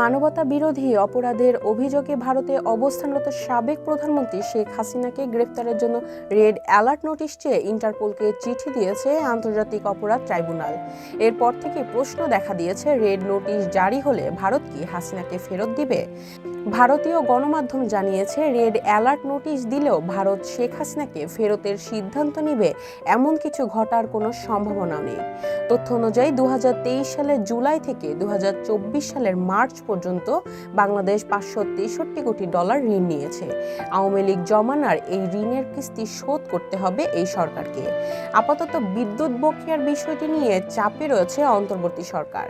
মানবতা বিরোধী অপরাধের অভিযোগে ভারতে অবস্থানরত সাবেক প্রধানমন্ত্রী শেখ হাসিনাকে গ্রেফতারের জন্য রেড অ্যালার্ট নোটিশ চেয়ে ইন্টারপোলকে চিঠি দিয়েছে আন্তর্জাতিক অপরাধ ট্রাইব্যুনাল। এরপর থেকে প্রশ্ন দেখা দিয়েছে, রেড নোটিশ জারি হলে ভারত কি হাসিনাকে ফেরত দিবে? ভারতীয় গণমাধ্যম জানিয়েছে, রেড অ্যালার্ট নোটিশ দিলেও ভারত শেখ হাসিনাকে ফেরতের সিদ্ধান্ত নিবে এমন কিছু ঘটার কোনো সম্ভাবনা নেই। তথ্য অনুযায়ী দু হাজার তেইশ সালের জুলাই থেকে দু হাজার চব্বিশ সালের মার্চ পর্যন্ত বাংলাদেশ পাঁচশো তেষট্টি কোটি ডলার ঋণ নিয়েছে। আওয়ামী লীগ জমানার এই ঋণের কিস্তি শোধ করতে হবে এই সরকারকে। আপাতত বিদ্যুৎ বকেয়ার বিষয়টি নিয়ে চাপে রয়েছে অন্তর্বর্তী সরকার।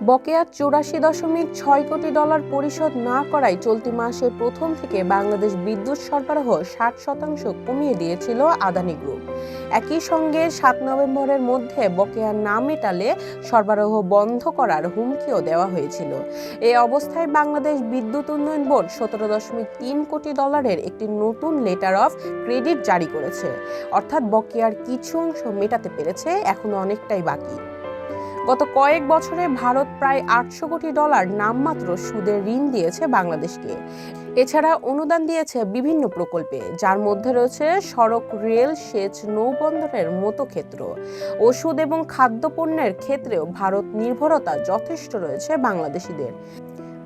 বকেয়া চুরাশি দশমিক ছয় কোটি ডলার পরিশোধ না করায় চলতি মাসের প্রথম থেকে বাংলাদেশ বিদ্যুৎ সরবরাহ ষাট শতাংশ কমিয়ে দিয়েছিল আদানি গ্রুপ। একই সঙ্গে সাত নভেম্বরের মধ্যে বকেয়া না মেটালে সরবরাহ বন্ধ করার হুমকিও দেওয়া হয়েছিল। এই অবস্থায় বাংলাদেশ বিদ্যুৎ উন্নয়ন বোর্ড সতেরো দশমিক তিন কোটি ডলারের একটি নতুন লেটার অফ ক্রেডিট জারি করেছে। অর্থাৎ বকেয়ার কিছু অংশ মেটাতে পেরেছে, এখনও অনেকটাই বাকি। গত কয়েক বছরে ভারত প্রায় আটশো কোটি ডলার নামমাত্র সুদের ঋণ দিয়েছে বাংলাদেশকে। এছাড়া অনুদান দিয়েছে বিভিন্ন প্রকল্পে, যার মধ্যে রয়েছে সড়ক, রেল, সেচ, নৌবন্দরের মতো ক্ষেত্র। ওষুধ এবং খাদ্যপণ্যের ক্ষেত্রেও ভারত নির্ভরতা যথেষ্ট রয়েছে বাংলাদেশিদের।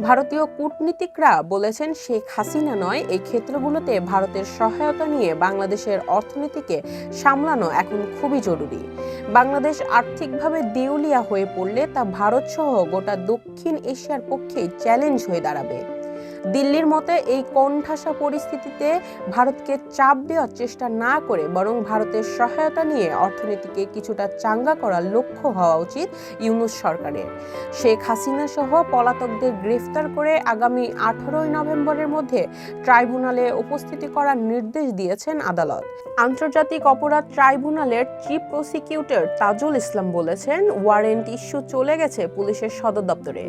ভারতীয় কূটনীতিকরা বলেছেন শেখ হাসিনা নয়, এই ক্ষেত্রগুলোতে ভারতের সহায়তা নিয়ে বাংলাদেশের অর্থনীতিকে সামলানো এখন খুবই জরুরি। বাংলাদেশ আর্থিকভাবে দেউলিয়া হয়ে পড়লে তা ভারতসহ গোটা দক্ষিণ এশিয়ার পক্ষে চ্যালেঞ্জ হয়ে দাঁড়াবে। দিল্লির মতে এই কোণঠাসা পরিস্থিতিতে ভারতকে চাপ দেওয়ার চেষ্টা না করে বরং ভারতের সহায়তা নিয়ে অর্থনীতিকে কিছুটা চাঙ্গা করার লক্ষ্য হওয়া উচিত ইউনুস সরকারের। শেখ হাসিনা সহ পলাতকদের গ্রেফতার করে আগামী আঠারোই নভেম্বরের মধ্যে ট্রাইব্যুনালে উপস্থিতি করার নির্দেশ দিয়েছেন আদালত। আন্তর্জাতিক অপরাধ ট্রাইব্যুনালের চিফ প্রসিকিউটর তাজুল ইসলাম বলেছেন, ওয়ারেন্ট ইস্যু চলে গেছে পুলিশের সদর দপ্তরে।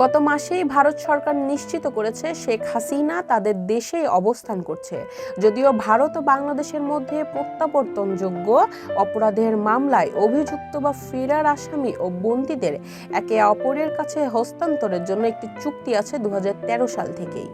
গত মাসেই ভারত সরকার নিশ্চিত করেছে শেখ হাসিনা তাদের দেশেই অবস্থান করছে। যদিও ভারত ও বাংলাদেশের মধ্যে প্রত্যাবর্তনযোগ্য অপরাধের মামলায় অভিযুক্ত বা ফেরার আসামি ও বন্দীদের একে অপরের কাছে হস্তান্তরের জন্য একটি চুক্তি আছে দু হাজার তেরো সাল থেকেই।